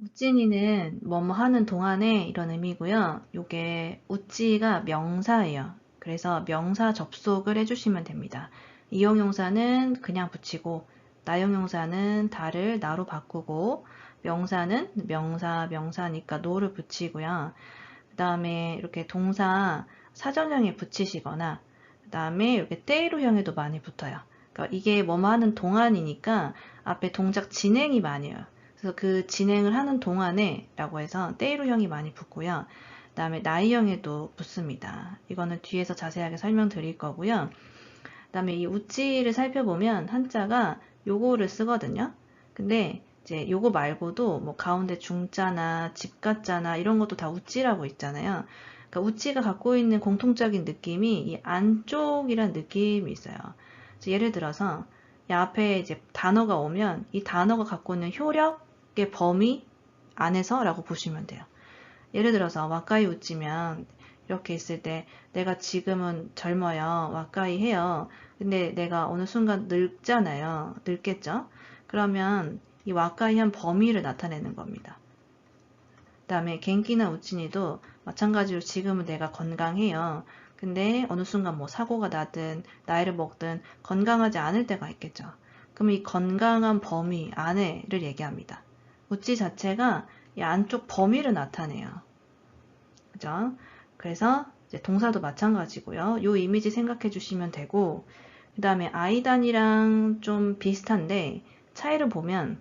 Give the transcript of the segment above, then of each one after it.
우찌니는 뭐뭐 하는 동안에 이런 의미고요. 요게 우찌가 명사예요. 그래서 명사 접속을 해주시면 됩니다. 이용용사는 그냥 붙이고 나용용사는 다를 나로 바꾸고 명사는 명사 명사니까 노를 붙이고요. 그 다음에 이렇게 동사 사전형에 붙이시거나 그 다음에 이렇게 때이로형에도 많이 붙어요. 그러니까 이게 뭐뭐 하는 동안이니까 앞에 동작 진행이 많이 해요. 그래서 그 진행을 하는 동안에 라고 해서 때이로형이 많이 붙고요. 그 다음에 나이형에도 붙습니다. 이거는 뒤에서 자세하게 설명드릴 거고요. 그 다음에 이 우찌를 살펴보면 한자가 요거를 쓰거든요. 근데 이제 요거 말고도 뭐 가운데 중자나 집가자나 이런 것도 다 우찌라고 있잖아요. 그러니까 우찌가 갖고 있는 공통적인 느낌이 이 안쪽이란 느낌이 있어요. 예를 들어서 이 앞에 이제 단어가 오면 이 단어가 갖고 있는 효력 의 범위 안에서 라고 보시면 돼요. 예를 들어서 와까이 웃지면 이렇게 있을 때 내가 지금은 젊어요. 와까이 해요. 근데 내가 어느 순간 늙잖아요. 늙겠죠? 그러면 이 와까이 한 범위를 나타내는 겁니다. 그 다음에 갱기나 우친이도 마찬가지로 지금은 내가 건강해요. 근데 어느 순간 뭐 사고가 나든 나이를 먹든 건강하지 않을 때가 있겠죠. 그럼 이 건강한 범위 안에를 얘기합니다. 우찌 자체가 이 안쪽 범위를 나타내요. 그죠? 그래서 동사도 마찬가지고요. 이 이미지 생각해 주시면 되고 그 다음에 아이단이랑 좀 비슷한데 차이를 보면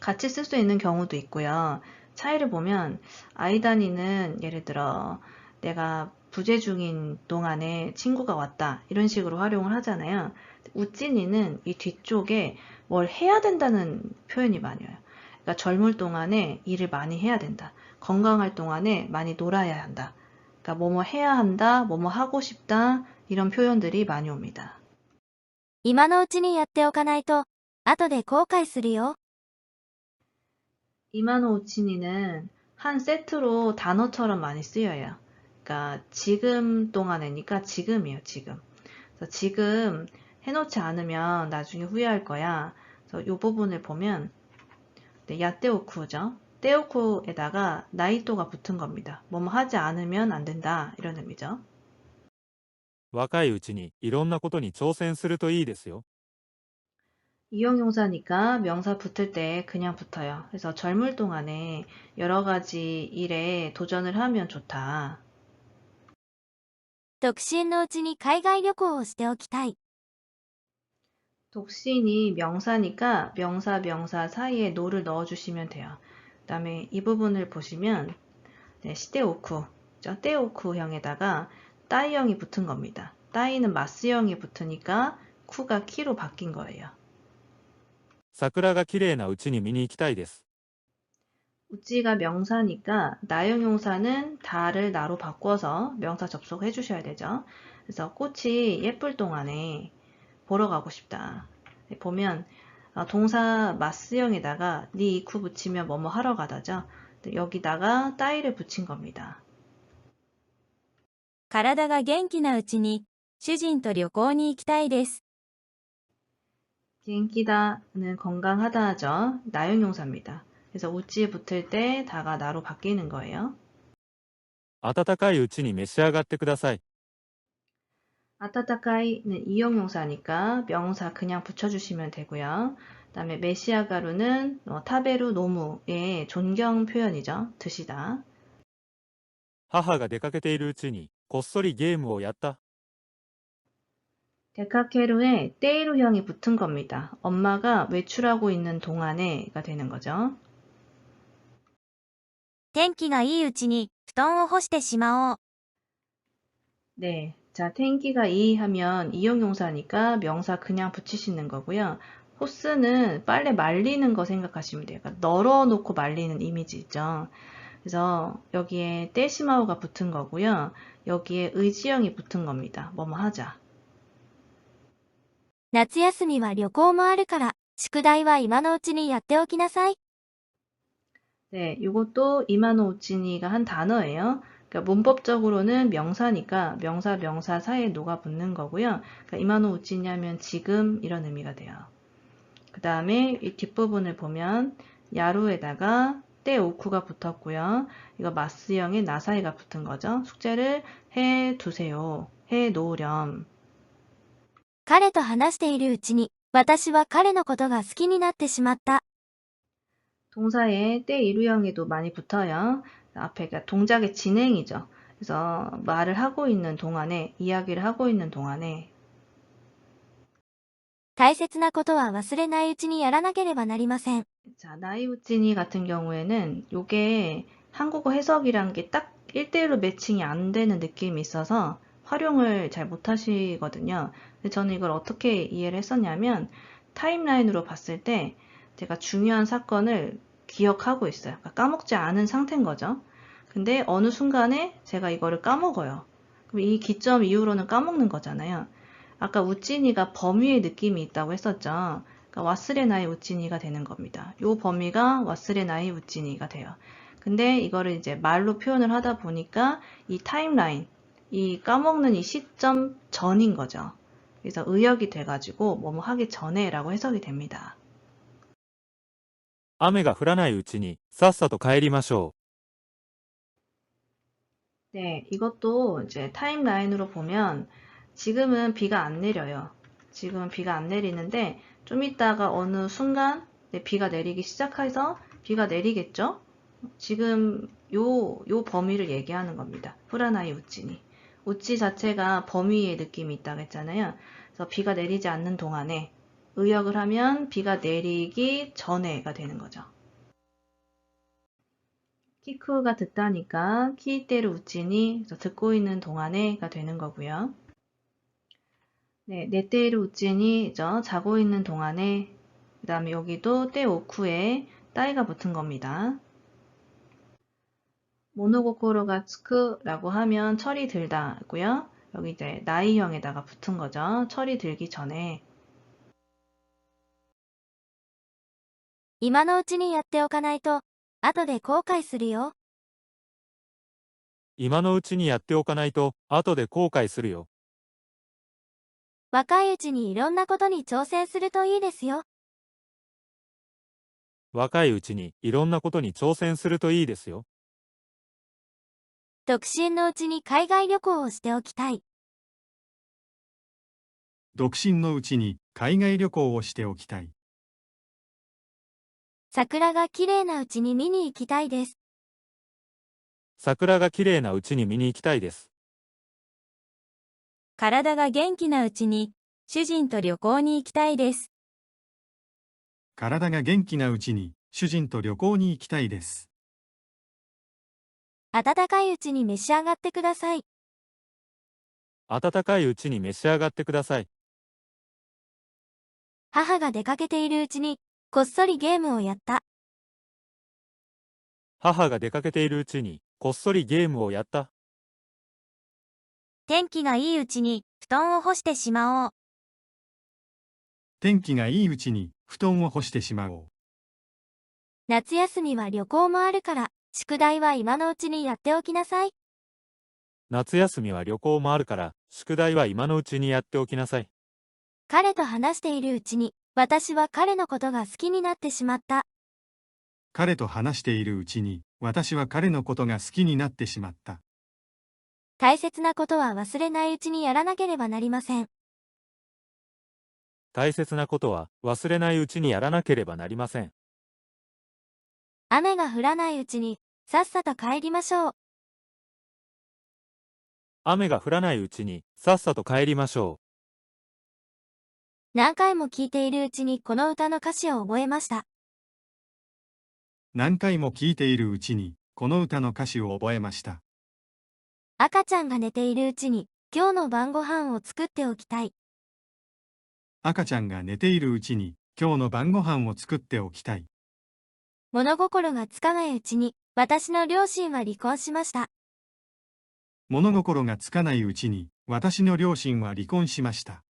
같이 쓸 수 있는 경우도 있고요. 차이를 보면 아이단이는 예를 들어 내가 부재 중인 동안에 친구가 왔다 이런 식으로 활용을 하잖아요. 우찐이는 이 뒤쪽에 뭘 해야 된다는 표현이 많이 와요. 그러니까 젊을 동안에 일을 많이 해야 된다. 건강할 동안에 많이 놀아야 한다. 그러니까 뭐뭐 해야 한다, 뭐뭐 하고 싶다, 이런 표현들이 많이 옵니다. 今のうちにやっておかないと後で後悔するよ 이마노 우치니는 한 세트로 단어처럼 많이 쓰여요. 그러니까 지금 동안에니까 지금이에요, 지금. 그래서 지금 해놓지 않으면 나중에 후회할 거야. 그래서 이 부분을 보면 네, 야떼오쿠죠. 떼오쿠에다가 나이토가 붙은 겁니다. 뭐뭐 하지 않으면 안 된다 이런 의미죠. 若いうちにいろんなことに挑戦するといいですよ。 이용용사니까 명사 붙을 때 그냥 붙어요. 그래서 젊을 동안에 여러 가지 일에 도전을 하면 좋다. 独身のうちに海外旅行をしておきたい 독신이 명사니까 명사 명사 사이에 노를 넣어주시면 돼요. 그 다음에 이 부분을 보시면 네, 시대오쿠, 떼오쿠형에다가 따이형이 붙은 겁니다. 따이는 마스형이 붙으니까 쿠가 키로 바뀐 거예요. 桜が綺麗なうちに見に行きたいです。 우찌가 명사니까 나용용사는 다를 나로 바꿔서 명사 접속해 주셔야 되죠. 그래서 꽃이 예쁠 동안에 보러 가고 싶다. 네, 보면 어, 동사 마스형에다가 니 이쿠 붙이면 뭐뭐 하러 가다죠. 여기다가 따이를 붙인 겁니다. 体が元気なうちに主人と旅行に行きたいです 갱기다는 건강하다 하죠. 나용용사입니다. 그래서 우찌에 붙을 때 다가 나로 바뀌는 거예요. 温かいうちに召し上がってください。 아타타카이는 이용용사니까 명사 그냥 붙여주시면 되고요. 그 다음에 메시아가루는 어, 타베루 노무의 존경 표현이죠. 드시다. 母が出かけているうちにこっそりゲームをやった。 데카케루에 때이루형이 붙은 겁니다. 엄마가 외출하고 있는 동안에가 되는 거죠. 天気がいいうちに布団を干してしまおう 네. 자, 텐기가 이 하면 이용용사니까 명사 그냥 붙이시는 거고요. 호스는 빨래 말리는 거 생각하시면 돼요. 그러니까 널어놓고 말리는 이미지 있죠. 그래서 여기에 떼시마오가 붙은 거고요. 여기에 의지형이 붙은 겁니다. 뭐뭐 하자. 夏休みは旅行もあるから宿題は今のうちにやっておきなさい 네, 이것도 이마노 우치니가 한 단어예요. 그러니까 문법적으로는 명사니까 명사 명사 사이에 녹아 붙는 거고요. 그러니까 이마노 우치니 하면 지금 이런 의미가 돼요. 그 다음에 이 뒷부분을 보면 야루에다가 때 오쿠가 붙었고요. 이거 마스형의 나사이가 붙은 거죠. 숙제를 해 두세요. 해 놓으렴. 彼と話しているうちに、私は彼のことが好きになってしまった。 동사에 때 이루형에도 많이 붙어요. 앞에 가 동작의 진행이죠. 그래서 말을 하고 있는 동안에, 이야기를 하고 있는 동안에 大切なことは忘れないうちにやらなければなりません。 자, 나이우찌니 같은 경우에는 요게 한국어 해석이란 게 딱 1대1로 매칭이 안 되는 느낌이 있어서 활용을 잘 못하시거든요. 근데 저는 이걸 어떻게 이해를 했었냐면 타임라인으로 봤을 때 제가 중요한 사건을 기억하고 있어요. 그러니까 까먹지 않은 상태인 거죠. 근데 어느 순간에 제가 이거를 까먹어요. 그럼 이 기점 이후로는 까먹는 거잖아요. 아까 우찌니가 범위의 느낌이 있다고 했었죠. 그러니까 와스레나이 우찌니가 되는 겁니다. 요 범위가 와스레나이 우찌니가 돼요. 근데 이거를 이제 말로 표현을 하다 보니까 이 타임라인, 이 까먹는 이 시점 전인 거죠. 그래서 의역이 돼가지고 뭐뭐 하기 전에라고 해석이 됩니다. 雨が降らないうちにさっさと帰りましょ 네, 이것도 이제 타임라인으로 보면 지금은 비가 안 내려요. 지금은 비가 안 내리는데 좀 있다가 어느 순간 네, 비가 내리기 시작해서 비가 내리겠죠? 지금 요, 요 범위를 얘기하는 겁니다. 후라나이 우찌니. 우찌 자체가 범위의 느낌이 있다고 했잖아요. 그래서 비가 내리지 않는 동안에 의역을 하면 비가 내리기 전에가 되는 거죠. 키쿠가 듣다니까 키이테르 우찌니 듣고 있는 동안에가 되는 거고요. 네, 네테이르 우찌니죠. 자고 있는 동안에 그 다음에 여기도 때 오쿠에 따이가 붙은 겁니다. 모노고코로가 츠크라고 하면 철이 들다고요. 여기 이제 나이형에다가 붙은 거죠. 철이 들기 전에 今のうちにやっておかないと、後で後悔するよ。う。今のうちにやっておかないと後で後悔するよ。若いうちにいろんなことに挑戦するといいですよ。若いうちにいろんなことに挑戦するといいですよ。独身のうちに海外旅行をしておきたい。独身のうちに海外旅行をしておきたい。桜が綺麗なうちに見に行きたいです。桜が綺麗なうちに見に行きたいです。体が元気なうちに、主人と旅行に行きたいです。体が元気なうちに主人と旅行に行きたいです。暖かいうちに召し上がってください。温かいうちに召し上がってください。母が出かけているうちに、こっそりゲームをやった。母が出かけているうちにこっそりゲームをやった。天気がいいうちに、布団を干してしまおう。天気がいいうちに布団を干してしまおう。夏休みは旅行もあるから、宿題は今のうちにやっておきなさい。夏休みは旅行もあるから、宿題は今のうちにやっておきなさい。彼と話しているうちに、私は彼のことが好きになってしまった。彼と話しているうちに私は彼のことが好きになってしまった。大切なことは忘れないうちにやらなければなりません。大切なことは忘れないうちにやらなければなりません。雨が降らないうちに、さっさと帰りましょう。雨が降らないうちにさっさと帰りましょ何回も聞いているうちにこの歌の歌詞を覚えました。何回も聞いているうちにこの歌の歌詞を覚えました。赤ちゃんが寝ているうちに、今日の晩ご飯を作っておきたい。赤ちゃんが寝ているうちに今日の晩ご飯を作っておきたい。物心がつかないうちに、私の両親は離婚しました。物心がつかないうちに私の両親は離婚しました。